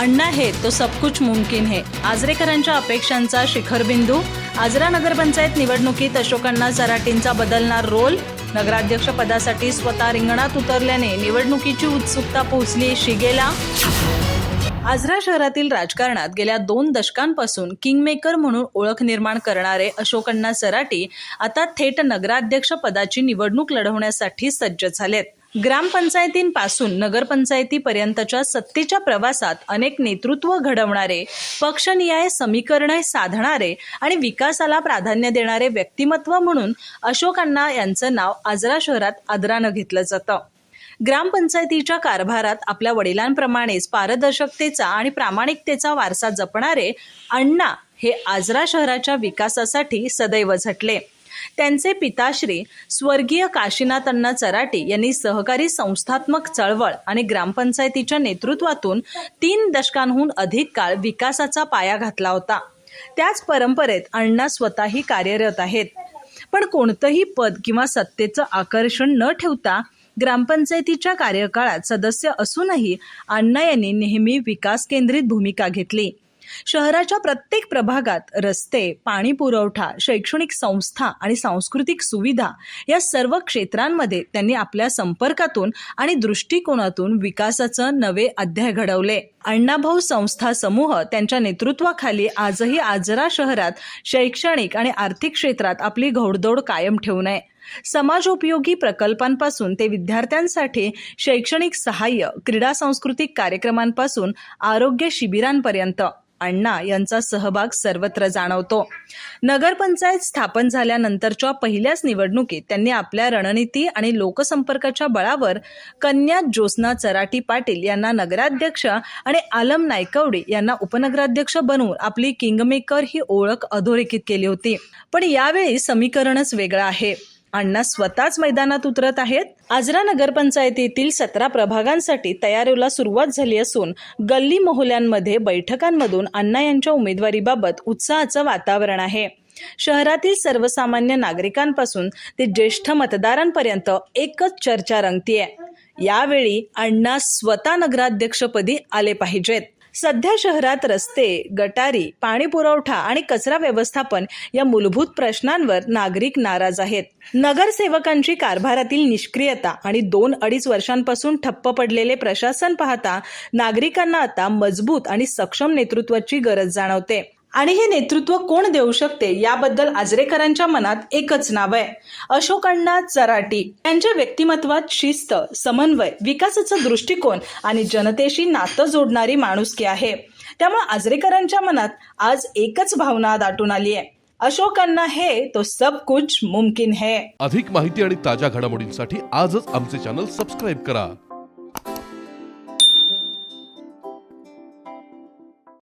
अण्णा हे तो सब कुछ मुमकिन है. आजरेकरांच्या अपेक्षांचा शिखरबिंदू आजरा नगरपंचायत निवडणुकीत अशोकांना सराटींचा बदलणार रोल. नगराध्यक्ष पदासाठी स्वतः रिंगणात उतरल्याने निवडणुकीची उत्सुकता पोहोचली शिगेला. आजरा शहरातील राजकारणात गेल्या दोन दशकांपासून किंगमेकर म्हणून ओळख निर्माण करणारे अशोकअण्णा सराटी आता थेट नगराध्यक्ष पदाची निवडणूक लढवण्यासाठी सज्ज झालेत. ग्रामपंचायतींपासून नगरपंचायतीपर्यंतच्या सत्तेच्या प्रवासात अनेक नेतृत्व घडवणारे पक्षनिहाय समीकरणे साधणारे आणि विकासाला प्राधान्य देणारे व्यक्तिमत्व म्हणून अशोकांना यांचं नाव आजरा शहरात आदरानं घेतलं जातं. ग्रामपंचायतीच्या कारभारात आपल्या वडिलांप्रमाणेच पारदर्शकतेचा आणि प्रामाणिकतेचा वारसा जपणारे अण्णा हे आजरा शहराच्या विकासासाठी सदैव झटले. त्यांचे पिताश्री स्वर्गीय काशीनाथांना अण्णा यांनी सहकारी संस्थात्मक चळवळ आणि ग्रामपंचायतीच्या नेतृत्वातून तीन दशकांहून अधिक काळ विकासाचा पाया घातला होता. त्याच परंपरेत अण्णा स्वतःही कार्यरत आहेत. पण कोणतंही पद किंवा सत्तेचं आकर्षण न ठेवता ग्रामपंचायतीच्या कार्यकाळात सदस्य असूनही अण्णा यांनी नेहमी विकास केंद्रित भूमिका घेतली. शहराच्या प्रत्येक प्रभागात रस्ते पाणी पुरवठा शैक्षणिक संस्था आणि सांस्कृतिक सुविधा या सर्व क्षेत्रांमध्ये त्यांनी आपल्या संपर्कातून आणि दृष्टिकोनातून विकासाचं नवे अध्याय घडवले. अण्णाभाऊ संस्था समूह त्यांच्या नेतृत्वाखाली आजही आजरा शहरात शैक्षणिक आणि आर्थिक क्षेत्रात आपली घोडदौड कायम ठेवून आहे. समाजोपयोगी प्रकल्पांपासून ते विद्यार्थ्यांसाठी शैक्षणिक सहाय्य क्रीडा सांस्कृतिक कार्यक्रमांपासून आरोग्य शिबिरांपर्यंत अण्णा यांचा सहभाग सर्वत्र जाणवतो. नगरपंचायत स्थापन झाल्यानंतरच्या पहिल्याच निवडणुकीत त्यांनी आपल्या रणनीती आणि लोकसंपर्काच्या बळावर कन्या ज्योत्स्ना चराटी पाटील यांना नगराध्यक्ष आणि आलम नायकवडी यांना उपनगराध्यक्ष बनवून आपली किंगमेकर ही ओळख अधोरेखित केली होती. पण यावेळी समीकरणच वेगळं आहे. अण्णा स्वतःच मैदानात उतरत आहेत. आजरा नगरपंचायतीतील सतरा प्रभागांसाठी तयारीला सुरुवात झाली असून गल्ली मोहल्यांमध्ये बैठकांमधून अण्णा यांच्या उमेदवारीबाबत उत्साहाचं वातावरण आहे. शहरातील सर्वसामान्य नागरिकांपासून ते ज्येष्ठ मतदारांपर्यंत एकच चर्चा रंगतीये. यावेळी अण्णा स्वतः नगराध्यक्षपदी आले पाहिजेत. सध्या शहरात रस्ते गटारी पाणी पुरवठा आणि कचरा व्यवस्थापन या मूलभूत प्रश्नांवर नागरिक नाराज आहेत. नगरसेवकांची कारभारातील निष्क्रियता आणि दोन अडीच वर्षांपासून ठप्प पडलेले प्रशासन पाहता नागरिकांना आता मजबूत आणि सक्षम नेतृत्वाची गरज जाणवते. आणि हे नेतृत्व कोण देऊ शकते याबद्दल आजरेकरांच्या मनात एकच नाव आहे. अशोकांना चराटी. त्यांच्या व्यक्तिमत्वात शिस्त समन्वय विकासाचा दृष्टिकोन आणि जनतेशी नातं जोडणारी माणुसकी आहे. त्यामुळे आजरेकरांच्या मनात आज एकच भावना दाटून आली आहे. अशोकांना हे तो सब कुछ मुमकिन है. अधिक माहिती आणि ताज्या घडामोडींसाठी आजच आमचे चॅनल सबस्क्राईब करा.